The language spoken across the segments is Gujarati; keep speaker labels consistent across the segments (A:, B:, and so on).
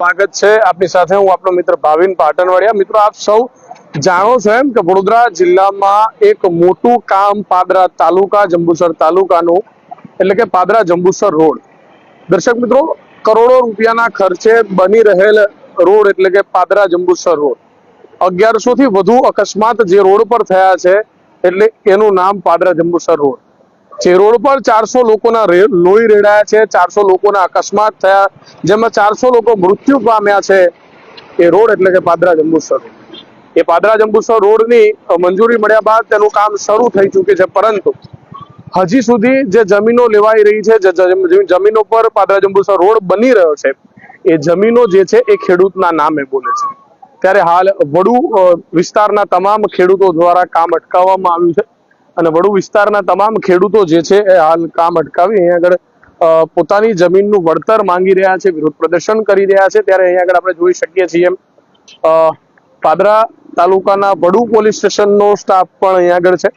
A: સ્વાગત છે. આપની સાથે હું આપણો મિત્ર ભાવિન પાટણવાડિયા. મિત્રો, આપ સૌ જાણો છો એમ કે વડોદરા જિલ્લામાં એક મોટું કામ પાદરા તાલુકા, જંબુસર તાલુકાનું, એટલે કે પાદરા જંબુસર રોડ. દર્શક મિત્રો, કરોડો રૂપિયાના ખર્ચે બની રહેલ રોડ એટલે કે પાદરા જંબુસર રોડ. અગિયારસો થી વધુ અકસ્માત જે રોડ પર થયા છે, એટલે એનું નામ પાદરા જંબુસર રોડ. જે રોડ પર ચારસો લોકોના લોહી રેડાયા છે, ચારસો લોકોના અકસ્માત થયા, જેમાં ચારસો લોકો મૃત્યુ પામ્યા છે. એ રોડ એટલે કે પાદરા જંબુસર એ પાદરા જંબુસર રોડની મંજૂરી મળ્યા બાદ તેનું કામ શરૂ થઈ ચૂક્યું છે. પરંતુ હજી સુધી જે જમીનો લેવાઈ રહી છે, જે જમીનો પર પાદરા જંબુસર રોડ બની રહ્યો છે, એ જમીનો જે છે એ ખેડૂતના નામે બોલે છે. ત્યારે હાલ વડુ વિસ્તારના તમામ ખેડૂતો દ્વારા કામ અટકાવવામાં આવ્યું છે. અને વડુ વિસ્તારના તમામ ખેડૂતો જે છે એ હાલ કામ અટકાવી અહીંયા આગળ પોતાની જમીનનું વળતર માંગી રહ્યા છે, વિરોધ પ્રદર્શન કરી રહ્યા છે. ત્યારે અહીંયા આગળ આપણે જોઈ શકીએ છીએ પાદરા તાલુકાના વડુ પોલીસ સ્ટેશનનો સ્ટાફ પણ અહીંયા આગળ છે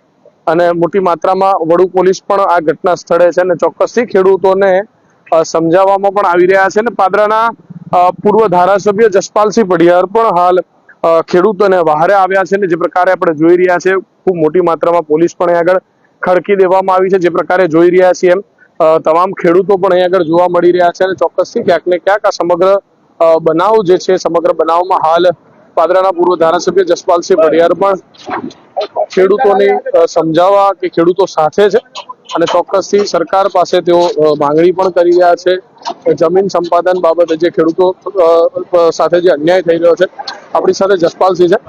A: અને મોટી માત્રામાં વડુ પોલીસ પણ આ ઘટના સ્થળે છે અને ચોક્કસથી ખેડૂતોને સમજાવવામાં પણ આવી રહ્યા છે. અને પાદરાના પૂર્વ ધારાસભ્ય જસપાલસિંહ પડિયાર પણ હાલ ખેડૂતોને વહારે આવ્યા છે ને જે પ્રકારે આપણે જોઈ રહ્યા છે ખૂબ મોટી માત્રામાં પોલીસ પણ અહીંયા આગળ ખડકી દેવામાં આવી છે, જે પ્રકારે જોઈ રહ્યા છીએ એમ. તમામ ખેડૂતો પણ અહીં આગળ જોવા મળી રહ્યા છે અને ચોક્કસથી ક્યાંક ને ક્યાંક આ સમગ્ર બનાવ જે છે, સમગ્ર બનાવમાં હાલ પાદરાના પૂર્વ ધારાસભ્ય જસપાલસિંહ પડિયાર પણ ખેડૂતોને સમજાવવા કે ખેડૂતો સાથે છે. અને ચોક્કસથી સરકાર પાસે તેઓ માંગણી પણ કરી રહ્યા છે જમીન સંપાદન બાબતે જે ખેડૂતો સાથે જે અન્યાય થઈ રહ્યો છે આપણી સાથે જસપાલસિંહ છે.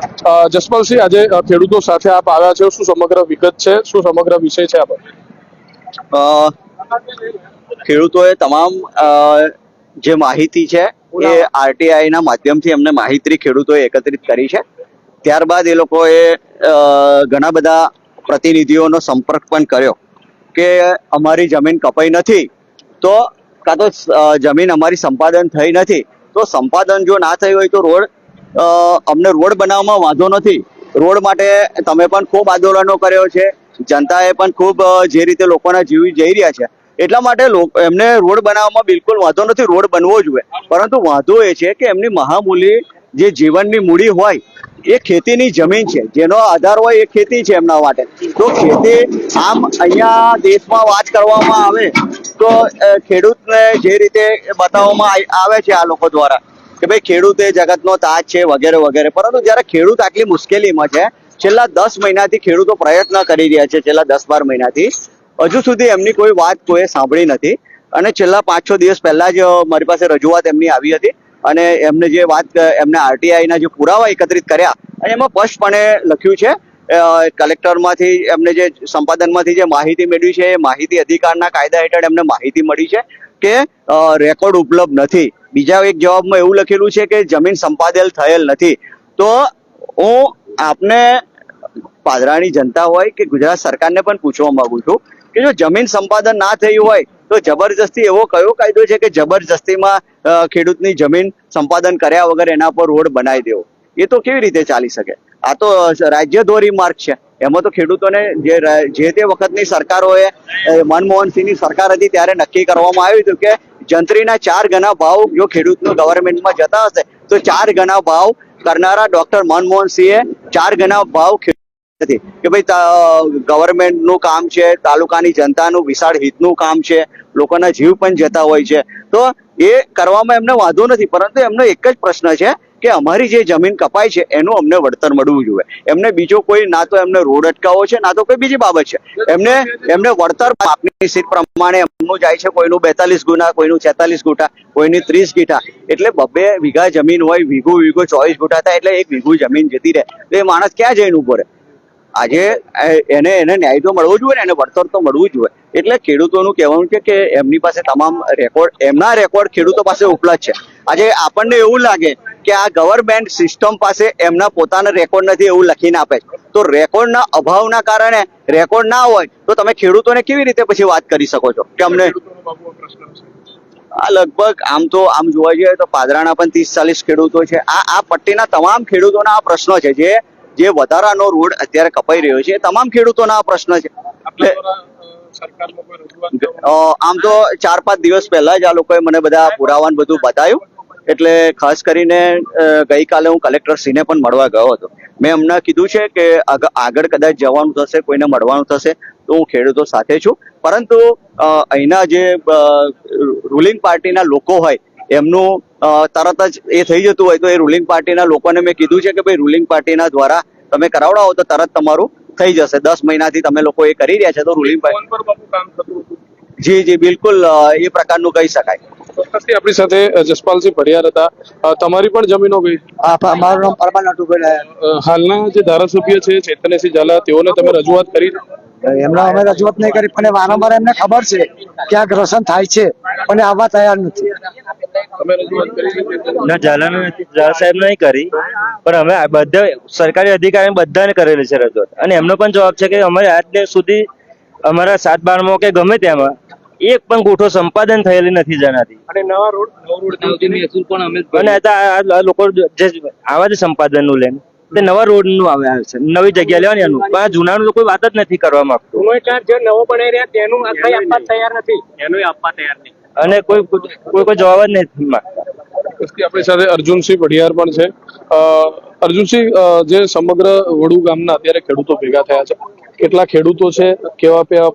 A: જસપાલસિંહ આજે ખેડૂતો સાથે આપ આવ્યા છો. શું સમગ્ર વિગત છે? શું સમગ્ર વિષય છે આપણે
B: અ, ખેડૂતોએ તમામ જે માહિતી છે એ આરટીઆઈ ના માધ્યમથી એમને માહિતી ખેડૂતોએ એકત્રિત કરી છે. ત્યારબાદ એ લોકોએ ઘણા બધા પ્રતિનિધિઓનો સંપર્ક પણ કર્યો. કે અમારી જમીન કપાઈ નથી, તો કાં તો જમીન અમારી સંપાદન થઈ નથી. તો સંપાદન જો ના થઈ હોય તો રોડ અમને રોડ બનાવવામાં વાંધો નથી. રોડ માટે તમે પણ ખૂબ આંદોલનો કર્યો છે. જનતાએ પણ ખૂબ જે રીતે લોકોના જીવ જઈ રહ્યા છે. એટલા માટે એમને રોડ બનાવવામાં બિલકુલ વાંધો નથી. રોડ બનવો જોઈએ. પરંતુ વાંધો એ છે કે એમની મહામૂલી જે જીવનની મૂડી હોય, એ ખેતીની જમીન છે. જેનો આધાર હોય એ ખેતી છે એમના માટે. તો ખેતી આમ અહીંયા દેશમાં વાત કરવામાં આવે, તો ખેડૂતને જે રીતે બતાવવામાં આવે છે આ લોકો દ્વારા, કે ભાઈ ખેડૂત એ જગતનો તાજ છે વગેરે વગેરે. પરંતુ જ્યારે ખેડૂત આટલી મુશ્કેલીમાં છે, છેલ્લા દસ મહિનાથી ખેડૂતો પ્રયત્ન કરી રહ્યા છે, છેલ્લા દસ બાર મહિનાથી. હજુ સુધી એમની કોઈ વાત કોઈએ સાંભળી નથી. અને છેલ્લા પાંચ છ દિવસ પહેલા જ મારી પાસે રજૂઆત એમની આવી હતી અને એમને જે વાત એમને આરટીઆઈના જે પુરાવા એકત્રિત કર્યા અને એમાં સ્પષ્ટપણે લખ્યું છે કલેક્ટરમાંથી એમને જે સંપાદનમાંથી જે માહિતી મેળવી છે, એ માહિતી અધિકારના કાયદા હેઠળ એમને માહિતી મળી છે કે રેકોર્ડ ઉપલબ્ધ નથી. બીજા એક જવાબમાં એવું લખેલું છે કે જમીન સંપાદેલ થયેલ નથી. તો હું આપને પાદરાની જનતા હોય કે ગુજરાત સરકારને પણ પૂછવા માંગુ છું કે જો જમીન સંપાદન ના થયું હોય તો જબરજસ્તી એવો કયો કાયદો છે કે જબરજસ્તીમાં ખેડૂતની જમીન સંપાદન કર્યા વગર એના પર રોડ બનાવી દેવો? એ તો કેવી રીતે ચાલી શકે? આ તો રાજ્ય ધોરી છે. એમાં તો ખેડૂતોને જે તે વખતની સરકારોએ મનમોહનસિંહની મનમોહન સિંહની સરકાર હતી ત્યારે નક્કી કરવામાં આવ્યું હતું કે જંત્રીના ચાર ગણા ભાવ જો ખેડૂતનો ગવર્મેન્ટમાં જતા હશે, તો ચાર ગણા ભાવ કરનારા ડોક્ટર મનમોહન સિંહે ચાર ગણા ભાવ નથી. કે ભાઈ ગવર્મેન્ટનું કામ છે, તાલુકાની જનતાનું, વિશાળ હિતનું કામ છે, લોકોના જીવ પણ જતા હોય છે. તો એ કરવામાં એમને વાંધો નથી, પરંતુ એમનો એક જ પ્રશ્ન છે કે અમારી જે જમીન કપાય છે, એનું અમને વળતર મળવું જોઈએ. એમને બીજો કોઈ ના તો એમને રોડ અટકાવો છે, ના તો કોઈ બીજી બાબત છે. એમને એમને વળતર આપની સીટ પ્રમાણે એમનું જાય છે, કોઈનું બેતાલીસ ગુના, કોઈનું છેતાલીસ ગુટા, કોઈની ત્રીસ ગીઠા એટલે બબે વીઘા જમીન હોય, વીઘું વીઘું ચોવીસ ગુટા થાય, એટલે એક વીઘું જમીન જતી રહે. એ માણસ ક્યાં જઈને ઊભો રહે? આજે એને એને ન્યાય તો મળવો જોઈએ ને, એને વળતર તો મળવું જોઈએ. એટલે ખેડૂતોનું કહેવાનું છે કે એમની પાસે તમામ રેકોર્ડ, એમના રેકોર્ડ ખેડૂતો પાસે ઉપલબ્ધ છે. આજે આપણને એવું લાગે કે આ ગવર્મેન્ટ સિસ્ટમ પાસે એમના પોતાના રેકોર્ડ નથી એવું લખીને આપે છે. તો રેકોર્ડના અભાવના કારણે રેકોર્ડ ના હોય, તો તમે ખેડૂતોને કેવી રીતે પછી વાત કરી શકો છો? કે અમને આ લગભગ આમ તો, આમ જોવા જઈએ તો પાદરાના પણ ત્રીસ ચાલીસ ખેડૂતો છે. આ આ પટ્ટીના તમામ ખેડૂતોના આ પ્રશ્નો છે જે જે વધારાનો રોડ અત્યારે કપાઈ રહ્યો છે તમામ ખેડૂતોના પ્રશ્ન છે. એટલે આમ તો ચાર પાંચ દિવસ પહેલા જ આ લોકોએ મને બધા પુરાવાનું બધું બતાવ્યું. એટલે ખાસ કરીને ગઈકાલે હું કલેક્ટર શ્રીને પણ મળવા ગયો હતો. મેં એમને કીધું છે કે આગ- આગળ કદાચ જવાનું થશે કોઈને મળવાનું થશે તો હું ખેડૂતો સાથે છું. પરંતુ અહીંના જે રૂલિંગ પાર્ટીના લોકો હોય એમનું તરત જ એ થઈ જતું હોય તો એ રૂલિંગ પાર્ટીના લોકોને મેં કીધું છે કે ભાઈ રૂલિંગ પાર્ટીના દ્વારા તમે કરાવડાવો તો તરત તમારું થઈ જશે. દસ મહિનાથી તમે લોકો એ કરી રહ્યા છે તો રૂલિંગ પાર્ટી
A: ફોન પર બાપુ કામ થતું હતું.
B: જી જી બિલકુલ એ પ્રકારનું કહી શકાય.
A: ચોક્કસથી આપણી સાથે જસપાલસિંહ પડિયાર હતા. તમારી પણ જમીનો ગઈ?
C: મારું નામ પરમાર
A: હાલના જે ધારાસભ્ય છે ચેતનસિંહ ઝાલા તેઓને તમે રજૂઆત કરી?
C: એમને અમે રજૂઆત નહીં કરી પણ વારંવાર એમને ખબર છે કે આ ગ્રસન થાય છે પણ આવવા તૈયાર નથી.
D: ના સાહેબ નહીં કરી પણ અમે બધા સરકારી અધિકારી બધાને કરેલી છે રજૂઆત. અને એમનો પણ જવાબ છે કે અમારે આજ દિન સુધી અમારા સાત બારમાં કે ગમે તેમાં એક પણ ગોઠો સંપાદન થયેલી નથી જેનાથી.
A: અને નવા રોડ નવો રોડ
D: અને આ આ- આ લોકો જે આવા જ સંપાદનનું. લેન તે નવા રોડનું આવે આવે છે. નવી જગ્યા લેવાની એનું. પણ આ જૂનાનું તો કોઈ વાત જ નથી કરવા માંગતું.
E: જે નવો બનાવી રહ્યા તેનું કઈ આપવા તૈયાર નથી. એનું આપવા તૈયાર નહીં.
D: અને કોઈ કોઈ કોઈ જવાબ જ નથી માંગતા.
A: આપણી સાથે અર્જુનસિંહ પઢિયાર પણ છે. અ, અર્જુનસિંહ જે સમગ્ર વડુ ગામના અત્યારે ખેડૂતો ભેગા થયા છે. કેટલા ખેડૂતો છે? કેવા કેવા